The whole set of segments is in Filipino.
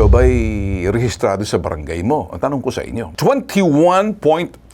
ikaw ba'y rehistrado sa barangay mo? Ang tanong ko sa inyo. 21.38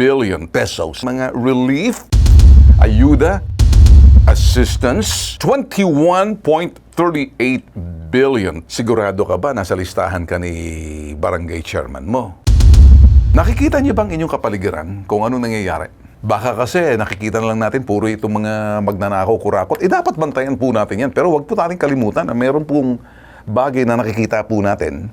billion pesos. Mga relief, ayuda, assistance, 21.38 billion. Sigurado ka ba nasa listahan ka ni barangay chairman mo? Nakikita niyo bang inyong kapaligiran kung anong nangyayari? Baka kasi nakikita na lang natin puro itong mga magnanakaw, kurakot. Eh dapat bantayan po natin yan. Pero wag po natin kalimutan na meron pong bagay na nakikita po natin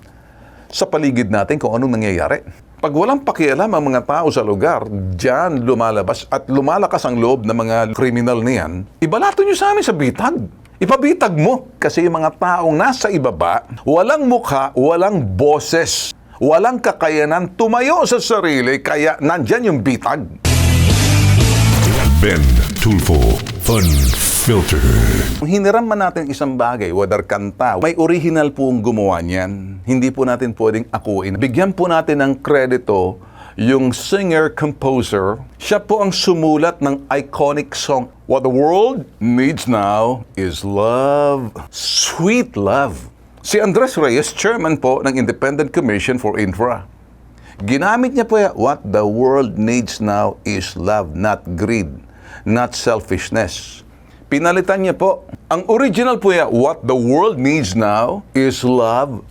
sa paligid natin kung anong nangyayari. Pag walang pakialam ang mga tao sa lugar, dyan lumalabas at lumalakas ang loob ng mga kriminal niyan, ibalato nyo sa amin sa bitag. Ipabitag mo. Kasi yung mga taong nasa ibaba, walang mukha, walang boses, walang kakayanan tumayo sa sarili, kaya nandyan yung bitag. Ben Tulfo Fun Filter. Hiniram man natin isang bagay, whether kanta, may original po ang gumawa niyan. Hindi po natin pwedeng akuin. Bigyan po natin ng kredito yung singer-composer. Siya po ang sumulat ng iconic song. What the world needs now is love. Sweet love. Si Andres Reyes, chairman po ng Independent Commission for Infra. Ginamit niya po yan, what the world needs now is love, not greed, not selfishness. Pinalitan niya po. Ang original po yan, what the world needs now is love,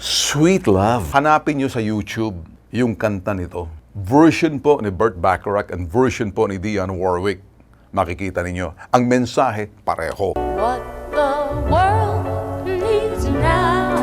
sweet love. Hanapin niyo sa YouTube yung kanta nito. Version po ni Burt Bacharach and version po ni Dionne Warwick. Makikita ninyo, ang mensahe pareho. What the world needs now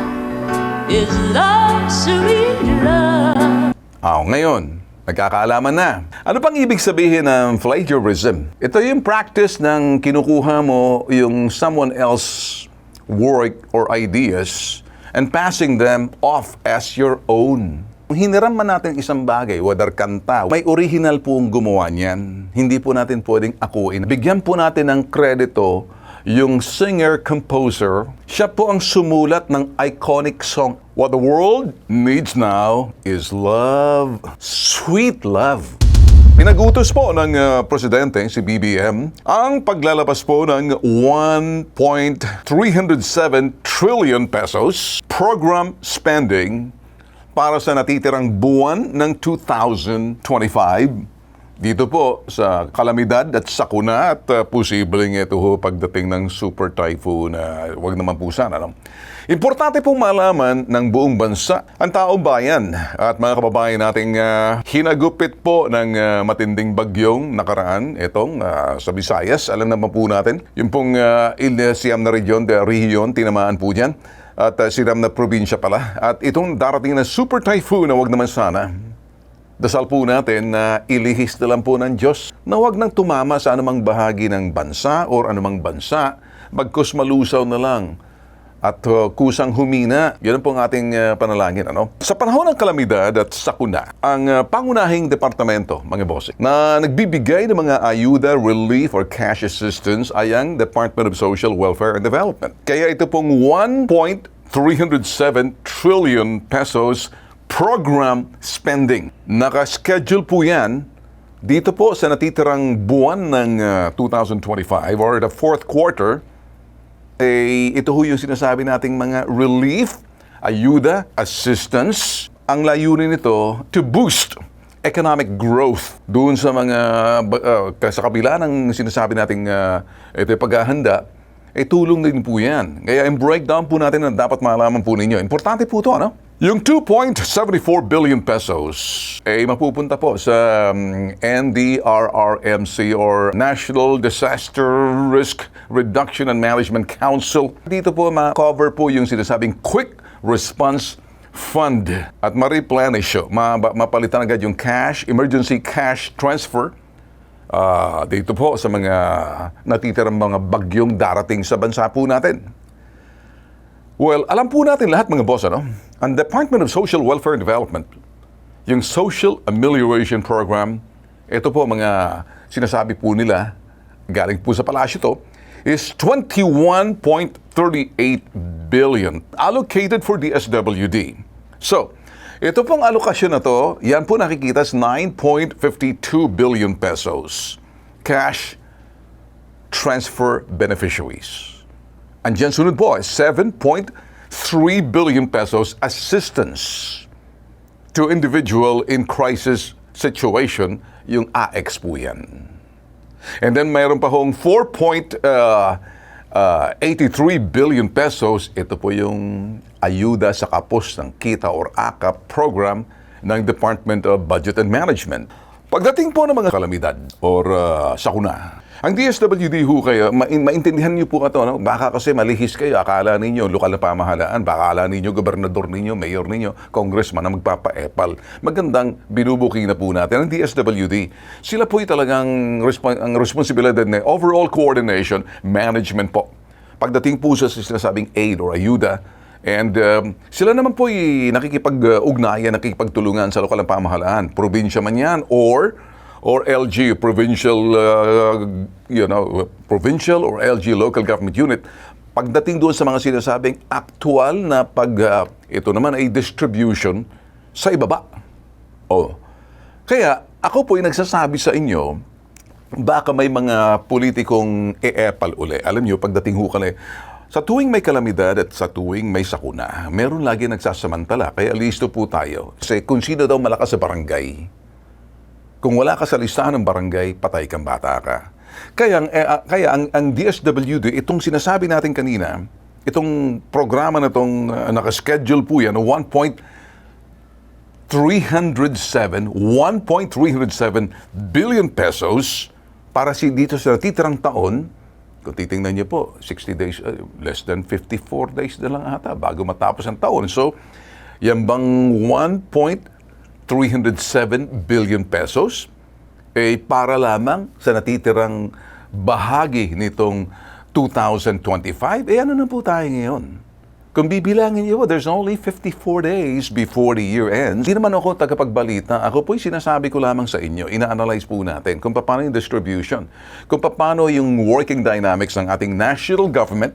is love, sweet love. Ah, ngayon, nagkakaalaman na. Ano pang ibig sabihin ng plagiarism? Ito yung practice ng kinukuha mo yung someone else work or ideas and passing them off as your own. Hiniram man natin isang bagay, whether kanta, may original po ang gumawa niyan. Hindi po natin pwedeng akuin. Bigyan po natin ng kredito yung singer-composer. Siya po ang sumulat ng iconic song. What the world needs now is love, sweet love. Pinagutos po ng uh, presidente, si BBM, ang paglalabas po ng 1.307 trillion pesos program spending para sa natitirang buwan ng 2025 dito po sa kalamidad at sakuna at uh, posibleng ito ho pagdating ng super typhoon na wag naman po sana. No? Importante pong malaman ng buong bansa ang taong bayan at mga kababayan nating uh, hinagupit po ng uh, matinding bagyong nakaraan itong uh, sa Visayas. Alam naman po natin, yung pong uh, Siyam na region, the region, tinamaan po dyan at uh, siram na probinsya pala. At itong darating na super typhoon na wag naman sana, Dasal po natin na ilihis na lang po ng Diyos na huwag nang tumama sa anumang bahagi ng bansa or anumang bansa, bagkus malusaw na lang at uh, kusang humina. Po ang ating uh, panalangin. Ano? Sa panahon ng kalamidad at sakuna, ang uh, pangunahing departamento, mga bossing, na nagbibigay ng mga ayuda, relief, or cash assistance ay ang Department of Social Welfare and Development. Kaya ito pong 1.307 trillion pesos program spending. Naka-schedule po yan dito po sa natitirang buwan ng uh, 2025 or the fourth quarter. Eh, ito ho yung sinasabi nating mga relief, ayuda, assistance. Ang layunin nito to boost economic growth doon sa mga uh, sa kabila ng sinasabi nating uh, ito yung paghahanda eh tulong din po yan. Kaya yung breakdown po natin na dapat malaman po ninyo. Importante po ito, ano? Yung 2.74 billion pesos ay mapupunta po sa um, NDRRMC or National Disaster Risk Reduction and Management Council. Dito po ma-cover po yung sinasabing Quick Response Fund at ma-replenish, ma mapalitan agad yung cash, emergency cash transfer uh, dito po sa mga natitirang mga bagyong darating sa bansa po natin. Well, alam po natin lahat mga boss, ano? Ang Department of Social Welfare and Development, yung Social Amelioration Program, ito po mga sinasabi po nila, galing po sa palasyo to, is 21.38 billion allocated for the SWD. So, ito pong alokasyon na to, yan po nakikita sa 9.52 billion pesos cash transfer beneficiaries. Andyan sunod po ay 7.6 3 billion pesos assistance to individual in crisis situation, yung AX po yan. And then mayroon pa hong 4.83 billion pesos. Ito po yung ayuda sa kapos ng kita or AKAP program ng Department of Budget and Management. Pagdating po ng mga kalamidad or uh, sakuna, ang DSWD ho kayo, ma- maintindihan niyo po ito, no? baka kasi malihis kayo, akala ninyo, lokal na pamahalaan, baka akala ninyo, gobernador ninyo, mayor ninyo, congressman na magpapaepal. Magandang binubuking na po natin ang DSWD. Sila po'y talagang respo- ang responsibilidad na overall coordination, management po. Pagdating po sa sinasabing aid or ayuda, And um, sila naman po nakikipag-ugnayan, nakikipagtulungan sa lokal na pamahalaan. Probinsya man yan or or LG, provincial, uh, you know, provincial or LG local government unit. Pagdating doon sa mga sinasabing actual na pag, uh, ito naman ay distribution sa ibaba. Oh. Kaya ako po ay nagsasabi sa inyo, baka may mga politikong e-epal uli. Alam nyo, pagdating ho kami, sa tuwing may kalamidad at sa tuwing may sakuna, meron lagi nagsasamantala. Kaya listo po tayo. Kasi kung sino daw malakas sa barangay, kung wala ka sa listahan ng barangay, patay kang bata ka. Kaya, eh, ah, kaya ang, ang DSWD, itong sinasabi natin kanina, itong programa na itong uh, nakaschedule po yan, 1.307, 1.307 billion pesos para si dito sa titirang taon, kung titingnan niyo po, 60 days, uh, less than 54 days na lang ata bago matapos ang taon. So, yan bang 1.307 billion pesos eh para lamang sa natitirang bahagi nitong 2025, eh ano na po tayo ngayon? Kung bibilangin niyo, there's only 54 days before the year ends. Hindi naman ako tagapagbalita. Ako po'y sinasabi ko lamang sa inyo, ina-analyze po natin kung paano yung distribution, kung paano yung working dynamics ng ating national government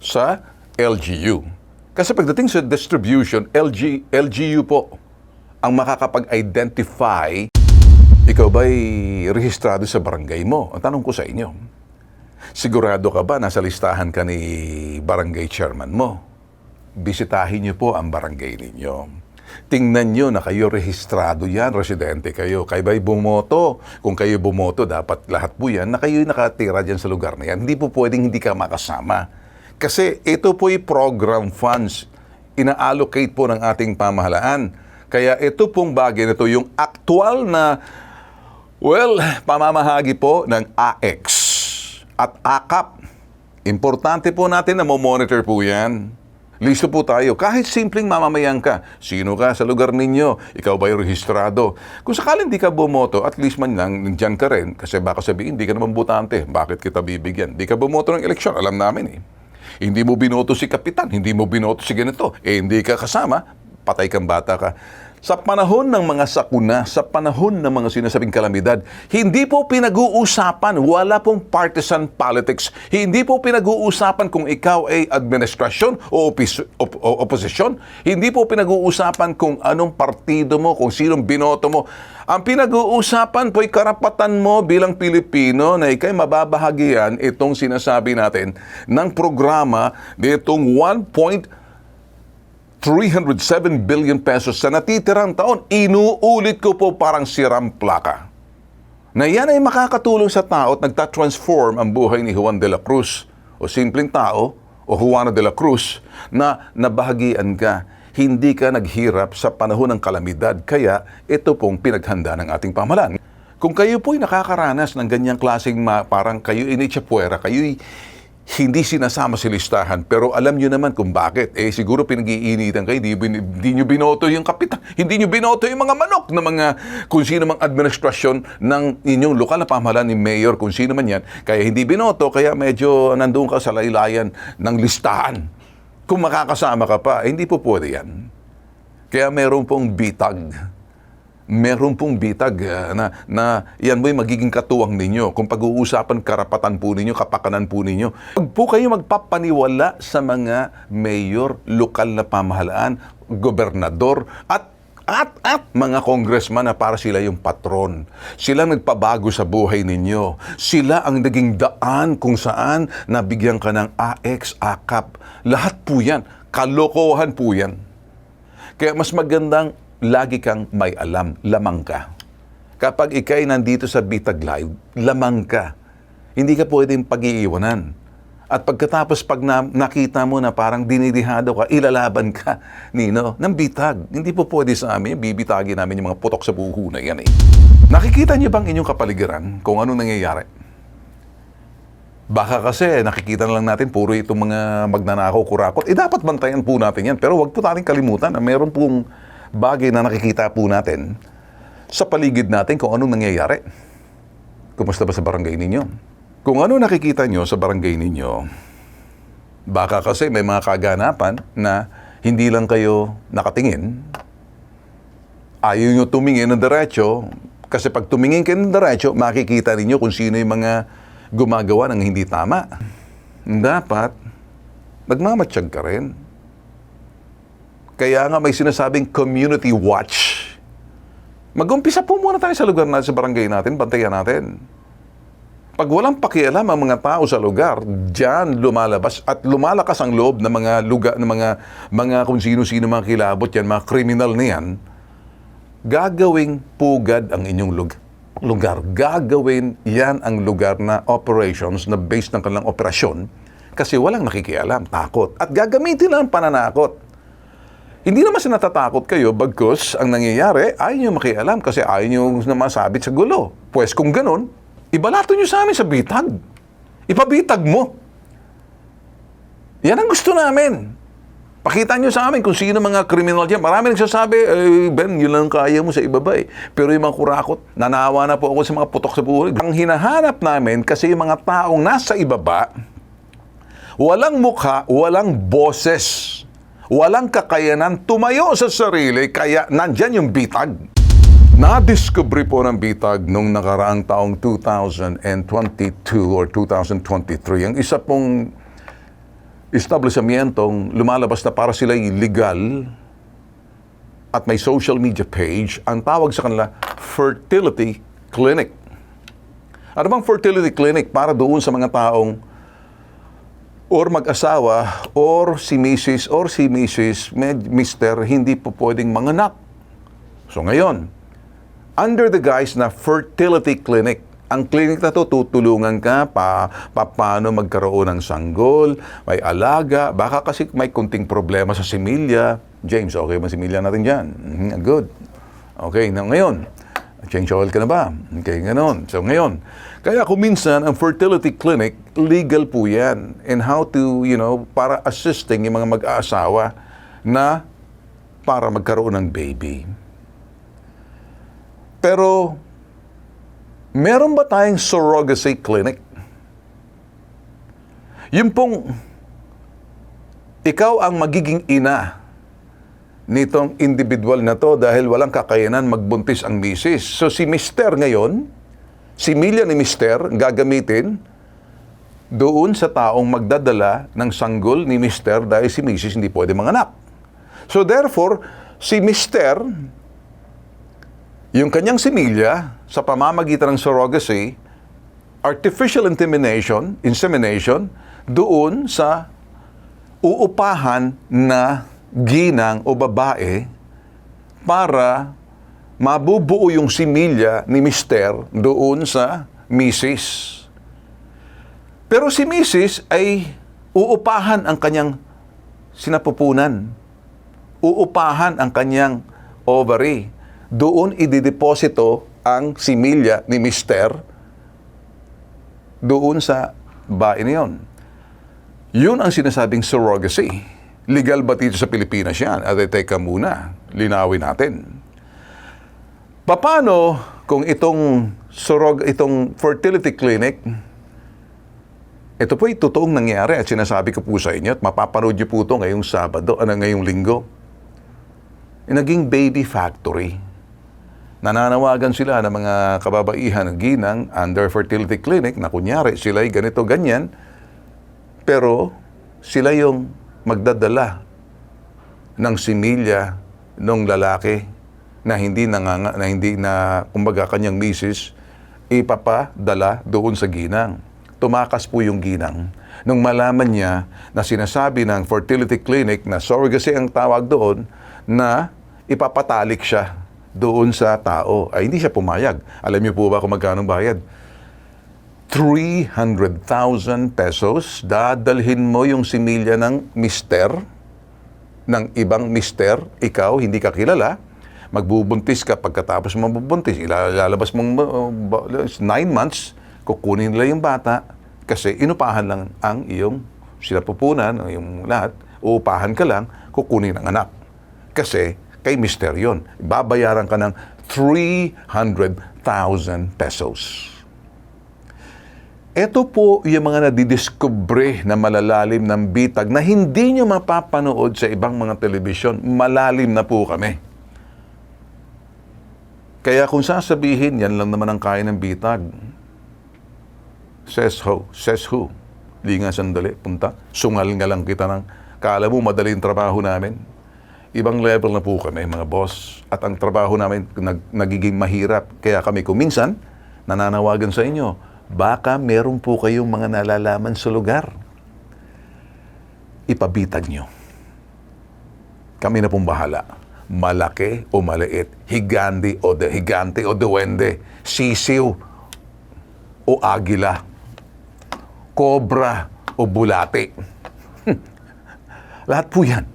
sa LGU. Kasi pagdating sa distribution, LG, LGU po ang makakapag-identify ikaw ba'y rehistrado sa barangay mo? Ang tanong ko sa inyo, sigurado ka ba nasa listahan ka ni barangay chairman mo? Bisitahin niyo po ang barangay ninyo. Tingnan niyo na kayo rehistrado yan, residente kayo. Kayo ba'y bumoto? Kung kayo bumoto, dapat lahat po yan na kayo'y nakatira dyan sa lugar na yan. Hindi po pwedeng hindi ka makasama. Kasi ito po'y program funds. Ina-allocate po ng ating pamahalaan. Kaya ito pong bagay na ito, yung actual na Well, pamamahagi po ng AX at AKAP. Importante po natin na monitor po yan. Listo po tayo. Kahit simpleng mamamayan ka, sino ka sa lugar ninyo, ikaw ba'y rehistrado? Kung sakaling di ka bumoto, at least man lang, nandyan ka rin. Kasi baka sabihin, di ka naman butante. Bakit kita bibigyan? Di ka bumoto ng eleksyon, alam namin eh. Hindi mo binoto si kapitan, hindi mo binoto si ganito. Eh, hindi ka kasama, patay kang bata ka. Sa panahon ng mga sakuna, sa panahon ng mga sinasabing kalamidad, hindi po pinag-uusapan, wala pong partisan politics. Hindi po pinag-uusapan kung ikaw ay administrasyon o, opis- op- oposisyon. Hindi po pinag-uusapan kung anong partido mo, kung sinong binoto mo. Ang pinag-uusapan po'y karapatan mo bilang Pilipino na ikay mababahagian itong sinasabi natin ng programa nitong 1. 307 billion pesos sa natitirang taon. Inuulit ko po parang siram plaka. Na yan ay makakatulong sa tao at nagta-transform ang buhay ni Juan de la Cruz o simpleng tao o Juana de la Cruz na nabahagian ka. Hindi ka naghirap sa panahon ng kalamidad. Kaya ito pong pinaghanda ng ating pamahalaan. Kung kayo po'y nakakaranas ng ganyang klaseng ma- parang kayo initsapuera, kayo'y hindi sinasama sa listahan, pero alam nyo naman kung bakit. Eh, siguro pinag-iinitan kayo, hindi, hindi nyo binoto yung kapitan, hindi nyo binoto yung mga manok na mga, kung sino mang administrasyon ng inyong lokal na pamahalaan ni mayor, kung sino man yan. Kaya hindi binoto, kaya medyo nandun ka sa laylayan ng listahan. Kung makakasama ka pa, eh, hindi po pwede yan. Kaya meron pong bitag meron pong bitag ah, na, na yan mo'y magiging katuwang ninyo. Kung pag-uusapan karapatan po ninyo, kapakanan po ninyo. Huwag po kayo magpapaniwala sa mga mayor, lokal na pamahalaan, gobernador, at at at mga congressman na para sila yung patron. Sila nagpabago sa buhay ninyo. Sila ang naging daan kung saan nabigyan ka ng AX, AKAP. Lahat po yan Kalokohan po yan. Kaya mas magandang lagi kang may alam, lamang ka. Kapag ikay nandito sa Bitag Live, lamang ka. Hindi ka pwedeng pag-iiwanan. At pagkatapos pag na, nakita mo na parang dinidihado ka, ilalaban ka, Nino, ng bitag. Hindi po pwede sa amin, bibitagin namin yung mga putok sa buho na yan eh. Nakikita niyo bang inyong kapaligiran kung anong nangyayari? Baka kasi nakikita na lang natin puro itong mga magnanakaw, kurakot. Eh dapat bantayan po natin yan. Pero wag po natin kalimutan na meron pong bagay na nakikita po natin sa paligid natin kung anong nangyayari. Kumusta ba sa barangay ninyo? Kung ano nakikita nyo sa barangay ninyo, baka kasi may mga kaganapan na hindi lang kayo nakatingin, ayaw nyo tumingin ng diretso, kasi pag tumingin kayo ng diretso, makikita ninyo kung sino yung mga gumagawa ng hindi tama. Dapat, nagmamatsyag ka rin. Kaya nga may sinasabing community watch. Mag-umpisa po muna tayo sa lugar natin, sa barangay natin, bantayan natin. Pag walang pakialam ang mga tao sa lugar, diyan lumalabas at lumalakas ang loob ng mga lugar ng mga mga kung sino-sino mga kilabot yan, mga kriminal na yan, gagawing pugad ang inyong lugar. lugar. Gagawin yan ang lugar na operations na based ng kanilang operasyon kasi walang nakikialam, takot. At gagamitin lang ang pananakot. Hindi naman sila natatakot kayo bagkus ang nangyayari, ayaw nyo makialam kasi ayaw nyo na masabit sa gulo. Pues kung ganun, ibalato nyo sa amin sa bitag. Ipabitag mo. Yan ang gusto namin. Pakita nyo sa amin kung sino mga kriminal dyan. Marami nagsasabi, eh, Ben, yun lang kaya mo sa ibaba eh. Pero yung mga kurakot, nanawa na po ako sa mga putok sa buhay. Ang hinahanap namin, kasi yung mga taong nasa ibaba, walang mukha, walang boses, walang kakayanan tumayo sa sarili, kaya nandyan yung bitag. Na-discovery po ng bitag nung nakaraang taong 2022 or 2023. Ang isa pong establishmentong lumalabas na para sila legal at may social media page, ang tawag sa kanila, fertility clinic. Ano bang fertility clinic para doon sa mga taong or mag-asawa or si Mrs. or si Mrs. med Mr. hindi po pwedeng manganak. So ngayon, under the guise na fertility clinic, ang clinic na to tutulungan ka pa, pa paano magkaroon ng sanggol, may alaga, baka kasi may kunting problema sa similya. James, okay ba similya natin dyan? Mhm, good. Okay, na ngayon, change oil ka na ba? Okay, ganon. So ngayon, kaya kung minsan, ang fertility clinic, legal po yan. And how to, you know, para assisting yung mga mag-aasawa na para magkaroon ng baby. Pero, meron ba tayong surrogacy clinic? Yung pong, ikaw ang magiging ina nitong individual na to dahil walang kakayanan magbuntis ang misis. So si Mister ngayon, si Milya ni Mister gagamitin doon sa taong magdadala ng sanggol ni Mister dahil si misis hindi pwede manganak. So therefore, si Mister, yung kanyang similya sa pamamagitan ng surrogacy, artificial insemination, insemination, doon sa uupahan na ginang o babae para mabubuo yung similya ni Mister doon sa Mrs. Pero si Mrs. ay uupahan ang kanyang sinapupunan. Uupahan ang kanyang ovary. Doon idideposito ang similya ni Mister doon sa bae na yun. Yun ang sinasabing surrogacy. Legal ba dito sa Pilipinas yan? At eh, teka muna, linawin natin. Paano kung itong surrog, itong fertility clinic, ito po ay totoong nangyari at sinasabi ko po sa inyo at mapapanood niyo po ito ngayong Sabado, ano, ngayong Linggo. Naging baby factory. Nananawagan sila ng mga kababaihan ng ginang under fertility clinic na kunyari sila ay ganito, ganyan, pero sila yung magdadala ng similya ng lalaki na hindi nanganga, na hindi na kumbaga kanyang misis ipapadala doon sa ginang. Tumakas po yung ginang nung malaman niya na sinasabi ng fertility clinic na surrogacy ang tawag doon na ipapatalik siya doon sa tao. Ay hindi siya pumayag. Alam niyo po ba kung magkano bayad? 300,000 pesos. Dadalhin mo yung similya ng mister, ng ibang mister, ikaw, hindi ka kilala, magbubuntis ka pagkatapos mabubuntis, ilalabas mong uh, nine months, kukunin nila yung bata kasi inupahan lang ang iyong sinapupunan, ang iyong lahat, uupahan ka lang, kukunin ang anak. Kasi kay mister yon, babayaran ka ng 300,000 pesos. Ito po yung mga nadidiskubre na malalalim ng bitag na hindi nyo mapapanood sa ibang mga telebisyon. Malalim na po kami. Kaya kung sasabihin, yan lang naman ang kaya ng bitag. Says who? Says who? Di nga sandali, punta. Sungal nga lang kita ng, kala mo madaling trabaho namin. Ibang level na po kami, mga boss. At ang trabaho namin nag, nagiging mahirap. Kaya kami kuminsan, nananawagan sa inyo, baka meron po kayong mga nalalaman sa lugar. Ipabitag nyo. Kami na pong bahala. Malaki o maliit, higandi o de, higante o duwende, sisiw o agila, kobra o bulate. Lahat po yan.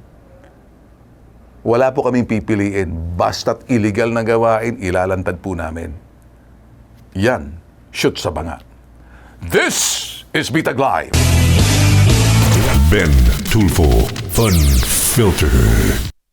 Wala po kaming pipiliin. Basta't illegal na gawain, ilalantad po namin. Yan, shoot sa banga. This is Bitag Live. Ben Tulfo Fun Filter.